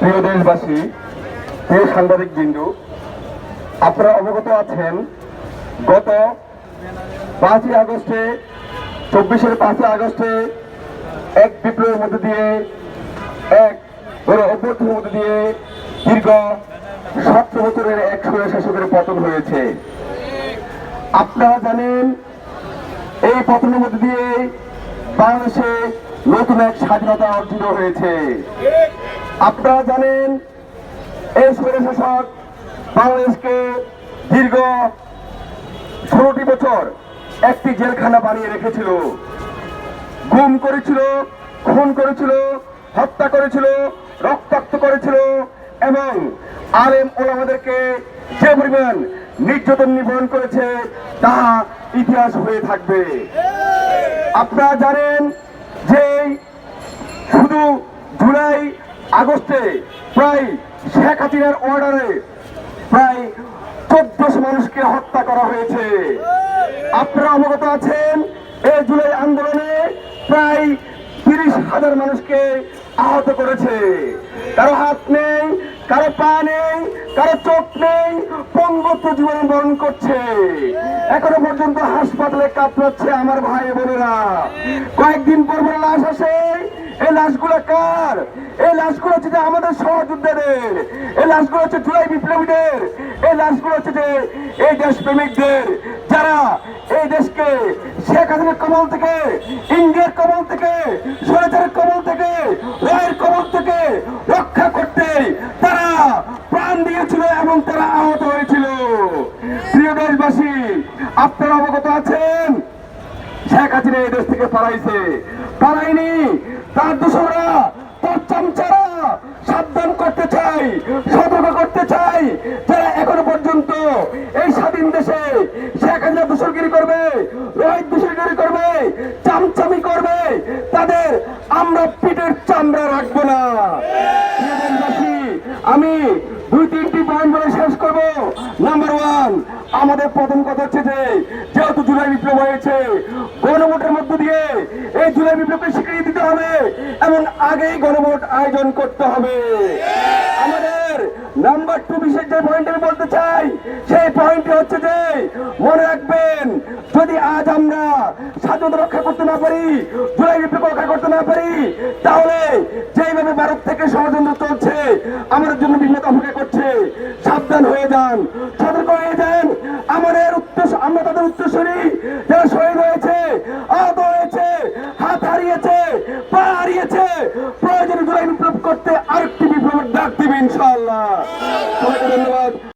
প্রিয় দেশবাসী, প্রিয় সাংবাদিক বিন্দু, আপনারা অবগত আছেন, গত পাঁচই আগস্টে, চব্বিশের পাঁচই আগস্টে এক বিপ্লবের মধ্যে দিয়ে, এক বড় অভ্যর্থনের মধ্যে দিয়ে দীর্ঘ সতেরো বছরের এক শাসকের পতন হয়েছে। আপনারা জানেন, এই পতনের মধ্যে দিয়ে বাংলাদেশে নতুন এক স্বাধীনতা অর্জিত হয়েছে। আপনারা জানেন, এই শাসক বাংলাদেশকে দীর্ঘ ষোলোটি বছর একটি জেলখানা বানিয়ে রেখেছিল। গুম করেছিল, খুন করেছিল, হত্যা করেছিল, রক্তাক্ত করেছিল এবং আলেম ওলামাদেরকে যে পরিমাণ নির্যাতন নিবরণ করেছে তা ইতিহাস হয়ে থাকবে। আপনারা জানেন যে জুলাই আগস্টে প্রায় শেখ হাসিনার অর্ডারে প্রায় চোদ্দশো মানুষকে হত্যা করা হয়েছে। আপনারা অবগত আছেন এই জুলাই আন্দোলনে প্রায় তিরিশ হাজার মানুষকে আহত করেছে। কারও হাত নেই, কারও পা নেই, কারও চোখ নেই, পঙ্গত্ব জীবন বরণ করছে। এখনও পর্যন্ত হাসপাতালে কাতরাচ্ছে আমার ভাই বোনেরা। কয়েকদিন পর পর লাশ আসে লাশগুলো কার? এই লাশগুলো হচ্ছে যে আমাদের সহযোদ্ধাদের। এই লাশগুলো হচ্ছে জুলাই বিপ্লবীদের। এই লাশগুলো হচ্ছে যে এই দেশপ্রেমিকদের। যারা এই দেশকে শেখ হাসিনার কবল থেকে, ইন্ডিয়ার কবল থেকে সরেচারের কবল থেকে, রায়ের কবল থেকে রক্ষা করতে তারা প্রাণ দিয়েছিল এবং তারা আহত হয়েছিল। প্রিয় দেশবাসী, আপনারা অবগত আছেন? শেখ হাসিনা এই দেশ থেকে পালাইছে। পালাইনি তার দোষরা, তার চামচারা সাবধান করতে চাই, সতর্ক করতে চাই। যারা এখনও পর্যন্ত এই স্বাধীন দেশে শেখ হাসিনা দূষরগিরি করবে, রোহিত দূষরগিরি করবে, চামচামি করবে, তাদের আমরা পিঠের চামড়া রাখব না। আমি দুই তিনটি পয়েন্ট বলে শেষ করব নাম্বার ওয়ান আমাদের প্রথম কথা হচ্ছে যেহেতু জুলাই বিপ্লব হয়েছে, গণভোটের মধ্য দিয়ে এই জুলাই বিপ্লবকে স্বীকৃতি দিতে হবে এমন আগেই গণভোট আয়োজন করতে হবে। আমাদের নাম্বার টু বিশেষ যে পয়েন্ট আমি বলতে চাই, সেই পয়েন্টটি হচ্ছে যে, মনে রাখবেন, যদি আজ আমরা স্বাধীনতা রক্ষা করতে না পারি জুলাই বিপ্লব রক্ষা করতে না পারি, তাহলে যেইভাবে ভারত থেকে ষড়যন্ত্র চলছে, আমাদের জন্য বিভিন্ন অপেক্ষা করছে। সাবধান হয়ে যান, সতর্ক হয়ে যান। আমাদের উত্তর আমরা তাদের উত্তরসূরি, যারা শহীদ হয়েছে, আহত হয়েছে, হাত হারিয়েছে, পা হারিয়েছে, প্রয়োজনে জুলাই বিপ্লব করতে আরেকটি বিপ্লবের ডাক দিবে ধন্যবাদ